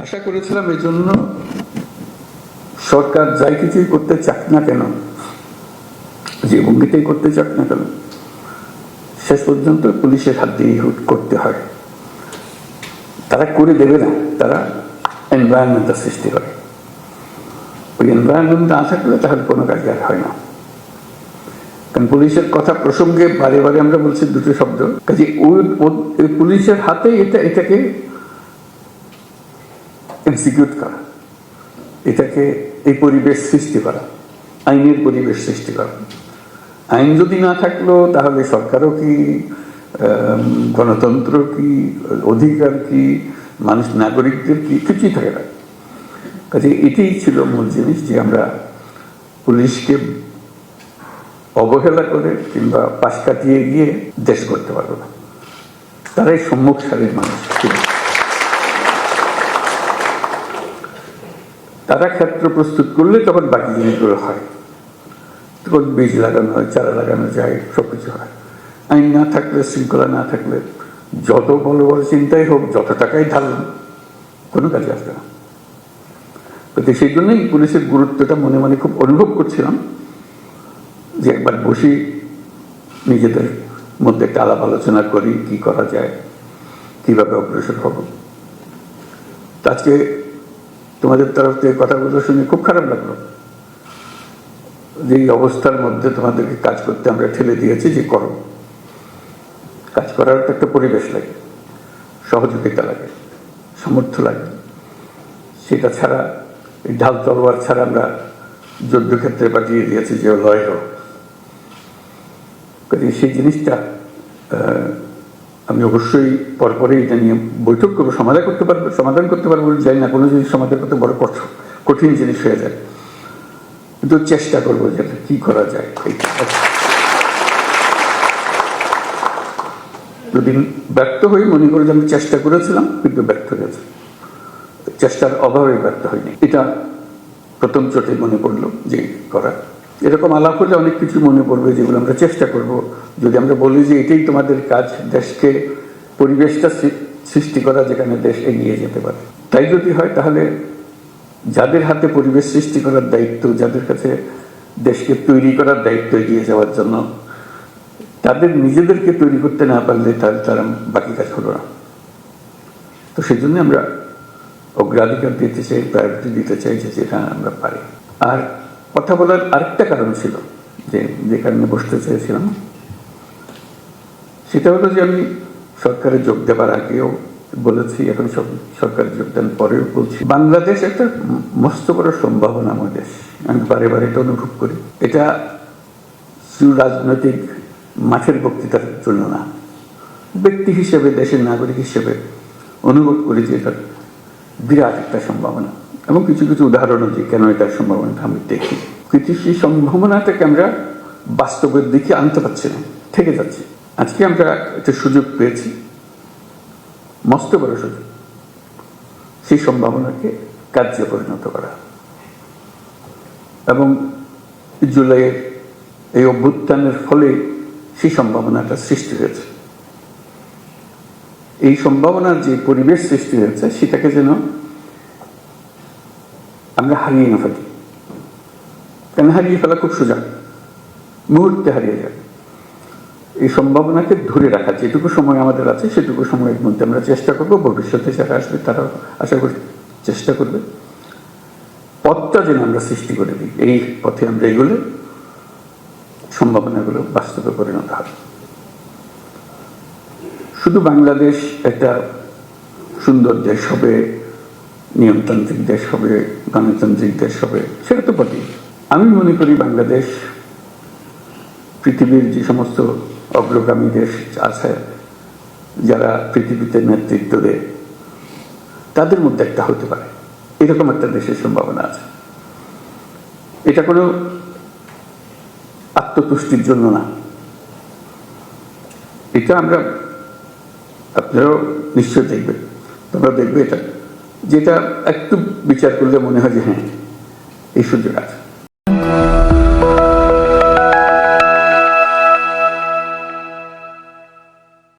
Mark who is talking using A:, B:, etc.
A: আশা করেছিলাম এই জন্য সরকার যাই কিছুই করতে চাক না কেন যে ভঙ্গিতেই করতে চাক না কেন, শেষ পর্যন্ত পুলিশের হাত দিয়ে করতে হয়। তারা করে দেবে না, তারা এনভায়রনমেন্টের সৃষ্টি করে। ওই এনভায়রনমেন্ট না থাকলে তাহলে কোনো কাজ আর হয় না। কারণ পুলিশের কথা প্রসঙ্গে বারে বারে আমরা বলছি দুটো শব্দ। কাজে ওই পুলিশের হাতে এটা এটাকে এক্সিকিউট করা। এটাকে এই পরিবেশ সৃষ্টি করা, আইনের পরিবেশ সৃষ্টি করা। আইন যদি না থাকল, তাহলে সরকারও কি গণতন্ত্র কি, অধিকার কি, মানুষ, নাগরিকদের কি, কিছুই থাকে না। কাজে এটাই ছিল মূল জিনিস যে আমরা পুলিশকে অবহেলা করে কিংবা পাশ কাটিয়ে গিয়ে দেশ করতে পারব না। তারাই সম্মুখ সারির মানুষ। তারা ক্ষেত্র প্রস্তুত করলে তখন বাকি জিনিসগুলো হয়। তখন বীজ লাগানো হয়, চারা লাগানো যায় সব কিছু হয়। আইন না থাকলে, শৃঙ্খলা না থাকলে, যত বড় বড় চিন্তাই হোক, যত টাকাই ঢালুন কোনো কাজে আসবে না। কিন্তু সেই জন্যই পুলিশের গুরুত্বটা মনে মনে খুব অনুভব করছিলাম যে একবার বসি, নিজেদের মধ্যে একটা আলাপ আলোচনা করি, কি করা যায়, কীভাবে অগ্রসর হব। আজকে তোমাদের তরফ থেকে কথাগুলো শুনে খুব খারাপ লাগল। যে অবস্থার মধ্যে তোমাদেরকে কাজ করতে আমরা ঠেলে দিয়েছি, যে করো। কাজ করার তো একটা পরিবেশ লাগে, সহযোগিতা লাগে, সামর্থ্য লাগে। সেটা ছাড়া, এই ঢাল তলোয়ার ছাড়া আমরা যুদ্ধক্ষেত্রে পাঠিয়ে দিয়েছি যে লয় হোক সেই জিনিসটা আমি অবশ্যই পরপরে এটা নিয়ে বৈঠক করব, সমাধান করতে পারব, সমাধান করতে পারব যাই না, কোনো জিনিস সমাধান করতে বড় কঠ- কঠিন জিনিস হয়ে যায়। কিন্তু চেষ্টা করব যে কি করা যায়। যদি ব্যর্থ হই, মনে করি যে আমি চেষ্টা করেছিলাম, কিন্তু ব্যর্থ হয়েছে চেষ্টার অভাবে ব্যর্থ হয়নি এটা প্রথম চোটে মনে পড়ল যে করা এরকম আলাপ হলে অনেক কিছু মনে পড়বে যেগুলো আমরা চেষ্টা করব। যদি আমরা বলি যে এটাই তোমাদের কাজ, দেশকে, পরিবেশটা সৃষ্টি করা যেখানে দেশ এগিয়ে যেতে পারে। তাই যদি হয় তাহলে যাদের হাতে পরিবেশ সৃষ্টি করার দায়িত্ব, যাদের কাছে দেশকে তৈরি করার দায়িত্ব এগিয়ে যাওয়ার জন্য, তাদের নিজেদেরকে তৈরি করতে না পারলে তাহলে তারা বাকি কাজ হলো না। তো সেই জন্য আমরা অগ্রাধিকার দিতে চাই প্রায়োরিটি দিতে চাই যে যেটা আমরা পারি। আর কথা বলার আরেকটা কারণ ছিল যে যে কারণে বসতে চেয়েছিলাম। সেটা হলো যে আমি সরকারে যোগ দেওয়ার আগেও বলেছি, এখন সব সরকারে যোগদান পরেও বলছি। বাংলাদেশ একটা মস্ত বড় সম্ভাবনাময় দেশ। আমি বারে বারে এটা অনুভব করি। এটা রাজনৈতিক মাঠের বক্তৃতার জন্য না, ব্যক্তি হিসেবে, দেশের নাগরিক হিসেবে অনুভব করি যে এটা বিরাট একটা সম্ভাবনা। এবং কিছু কিছু উদাহরণও যে কেন এটার সম্ভাবনাটা আমি দেখি। কিন্তু সেই সম্ভাবনাটাকে আমরা বাস্তবের দিকে আনতে পারছি না, থেকে যাচ্ছি। আজকে আমরা একটা সুযোগ পেয়েছি, মস্ত বড় সুযোগ। সেই সম্ভাবনাকে কার্যে পরিণত করা। এবং জুলাইয়ের এই অভ্যুত্থানের ফলে সেই সম্ভাবনাটা সৃষ্টি হয়েছে। এই সম্ভাবনার যে পরিবেশ সৃষ্টি হয়েছে, সেটাকে যেন আমরা হারিয়ে না ফেলি। কেন হারিয়ে ফেলা খুব সোজা? মুহূর্তে হারিয়ে যাবে এই সম্ভাবনাকে ধরে রাখা, যেটুকু সময় আমাদের আছে, সেটুকু সময়ের মধ্যে আমরা চেষ্টা করব, ভবিষ্যতে যারা আসবে তারা আশা করি চেষ্টা করবে। পথটা যেন আমরা সৃষ্টি করে দিই, এই পথে আমরা এগুলো সম্ভাবনাগুলো বাস্তবে পরিণত হবে। শুধু বাংলাদেশ একটা সুন্দর দেশ হবে, নিয়মতান্ত্রিক দেশ হবে গণতান্ত্রিক দেশ হবে। সেটা তো বটেই। আমি মনে করি বাংলাদেশ পৃথিবীর যে সমস্ত অগ্রগামী দেশ আছে, যারা পৃথিবীতে নেতৃত্ব দেয়, তাদের মধ্যে একটা হতে পারে। এরকম একটা দেশের সম্ভাবনা আছে। এটা কোনো আত্মতুষ্টির জন্য না। এটা আমরা, আপনারাও নিশ্চয় দেখবেন। তোমরা দেখবে এটা। যেটা একটু বিচার করলে মনে হয় যে হ্যাঁ এই সুযোগ আছে।